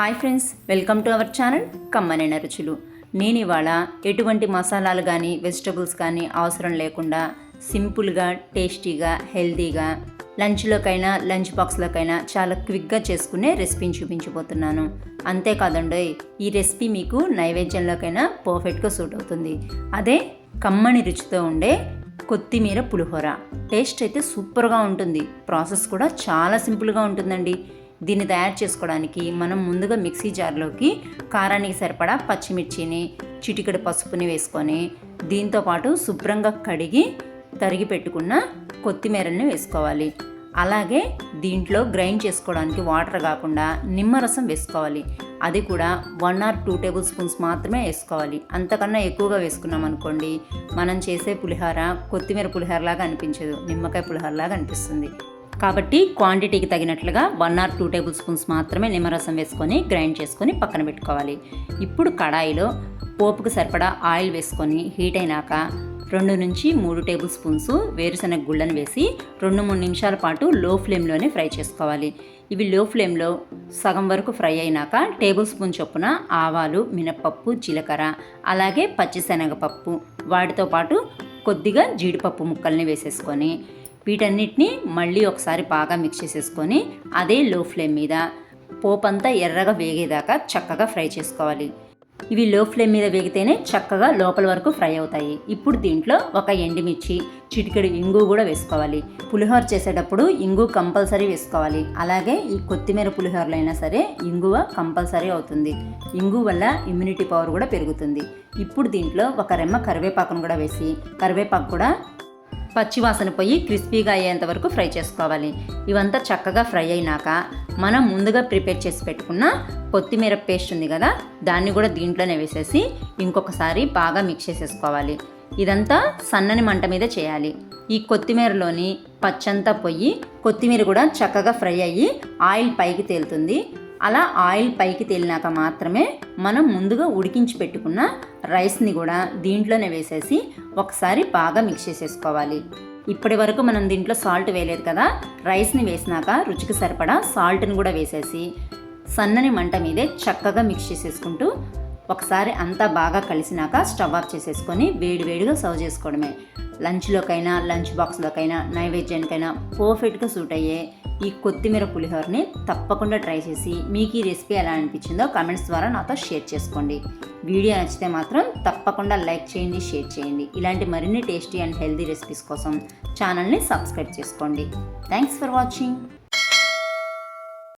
Hi friends welcome to our channel కమ్మనైన రుచులు. నేను ఇవాళ ఎటువంటి మసాలాలు కానీ వెజిటబుల్స్ కానీ అవసరం లేకుండా సింపుల్గా టేస్టీగా హెల్తీగా లంచ్లోకైనా లంచ్ బాక్స్లోకైనా చాలా క్విక్గా చేసుకునే రెసిపీని చూపించబోతున్నాను. అంతేకాదండి ఈ రెసిపీ మీకు నైవేద్యంలోకైనా పర్ఫెక్ట్గా సూట్ అవుతుంది. అదే కమ్మని రుచితో ఉండే కొత్తిమీర పులిహోర. టేస్ట్ అయితే సూపర్గా ఉంటుంది. ప్రాసెస్ కూడా చాలా సింపుల్గా ఉంటుందండి. దీన్ని తయారు చేసుకోవడానికి మనం ముందుగా మిక్సీ జార్లోకి కారానికి సరిపడా పచ్చిమిర్చిని చిటికెడు పసుపుని వేసుకొని దీంతో పాటు శుభ్రంగా కడిగి తరిగి పెట్టుకున్న కొత్తిమీరని వేసుకోవాలి. అలాగే దీంట్లో గ్రైండ్ చేసుకోవడానికి వాటర్ కాకుండా నిమ్మరసం వేసుకోవాలి. అది కూడా one or two tablespoons మాత్రమే వేసుకోవాలి. అంతకన్నా ఎక్కువగా వేసుకున్నాం అనుకోండి మనం చేసే పులిహోర కొత్తిమీర పులిహోరలాగా అనిపించదు నిమ్మకాయ పులిహోరలాగా అనిపిస్తుంది. కాబట్టి క్వాంటిటీకి తగినట్లుగా one or two tablespoons మాత్రమే నిమ్మరసం వేసుకొని గ్రైండ్ చేసుకొని పక్కన పెట్టుకోవాలి. ఇప్పుడు కడాయిలో పోపుకు సరిపడా ఆయిల్ వేసుకొని హీట్ అయినాక రెండు నుంచి మూడు టేబుల్ స్పూన్స్ వేరుశనగ గుళ్ళను వేసి రెండు మూడు నిమిషాల పాటు లో ఫ్లేమ్లోనే ఫ్రై చేసుకోవాలి. ఇవి లో ఫ్లేమ్లో సగం వరకు ఫ్రై అయినాక టేబుల్ స్పూన్ చొప్పున ఆవాలు మినప్పప్పు జీలకర్ర అలాగే పచ్చిశనగపప్పు వాటితో పాటు కొద్దిగా జీడిపప్పు ముక్కల్ని వేసేసుకొని వీటన్నిటిని మళ్ళీ ఒకసారి బాగా మిక్స్ చేసేసుకొని అదే లో ఫ్లేమ్ మీద పోపంతా ఎర్రగా వేగేదాకా చక్కగా ఫ్రై చేసుకోవాలి. ఇవి లో ఫ్లేమ్ మీద వేగితేనే చక్కగా లోపల వరకు ఫ్రై అవుతాయి. ఇప్పుడు దీంట్లో ఒక ఎండుమిర్చి చిటికెడు ఇంగు కూడా వేసుకోవాలి. పులిహోర చేసేటప్పుడు ఇంగు కంపల్సరీ వేసుకోవాలి. అలాగే ఈ కొత్తిమీర పులిహోరలో అయినా సరే ఇంగువ కంపల్సరీ అవుతుంది. ఇంగు వల్ల ఇమ్యూనిటీ పవర్ కూడా పెరుగుతుంది. ఇప్పుడు దీంట్లో ఒక రెమ్మ కరివేపాకును కూడా వేసి కరివేపాకు కూడా పచ్చివాసన పోయి క్రిస్పీగా అయ్యేంత వరకు ఫ్రై చేసుకోవాలి. ఇవంతా చక్కగా ఫ్రై అయినాక మనం ముందుగా ప్రిపేర్ చేసి పెట్టుకున్న కొత్తిమీర పేస్ట్ ఉంది కదా దాన్ని కూడా దీంట్లోనే వేసేసి ఇంకొకసారి బాగా మిక్స్ చేసేసుకోవాలి. ఇదంతా సన్నని మంట మీద చేయాలి. ఈ కొత్తిమీరలోని పచ్చంతా పొయ్యి కొత్తిమీర కూడా చక్కగా ఫ్రై అయ్యి ఆయిల్ పైకి తేలుతుంది. అలా ఆయిల్ పైకి తేలినాక మాత్రమే మనం ముందుగా ఉడికించి పెట్టుకున్న రైస్ని కూడా దీంట్లోనే వేసేసి ఒకసారి బాగా మిక్స్ చేసేసుకోవాలి. ఇప్పటి వరకు మనం దీంట్లో సాల్ట్ వేయలేదు కదా రైస్ని వేసినాక రుచికి సరిపడా సాల్ట్ని కూడా వేసేసి సన్నని మంట మీదే చక్కగా మిక్స్ చేసేసుకుంటూ ఒకసారి అంతా బాగా కలిసినాక స్టవ్ ఆఫ్ చేసేసుకొని వేడివేడిగా సర్వ్ చేసుకోవడమే. లంచ్లోకైనా లంచ్ బాక్స్లోకైనా నైవేద్యానికైనా పర్ఫెక్ట్గా సూట్ అయ్యే ఈ కొత్తిమీర పులిహోరని తప్పకుండా ట్రై చేసి మీకు ఈ రెసిపీ ఎలా అనిపించిందో కామెంట్స్ ద్వారా నాతో షేర్ చేసుకోండి. వీడియో నచ్చితే మాత్రం తప్పకుండా లైక్ చేయండి షేర్ చేయండి. ఇలాంటి మరిన్ని టేస్టీ అండ్ హెల్తీ రెసిపీస్ కోసం ఛానల్ని సబ్స్క్రైబ్ చేసుకోండి. Thanks for watching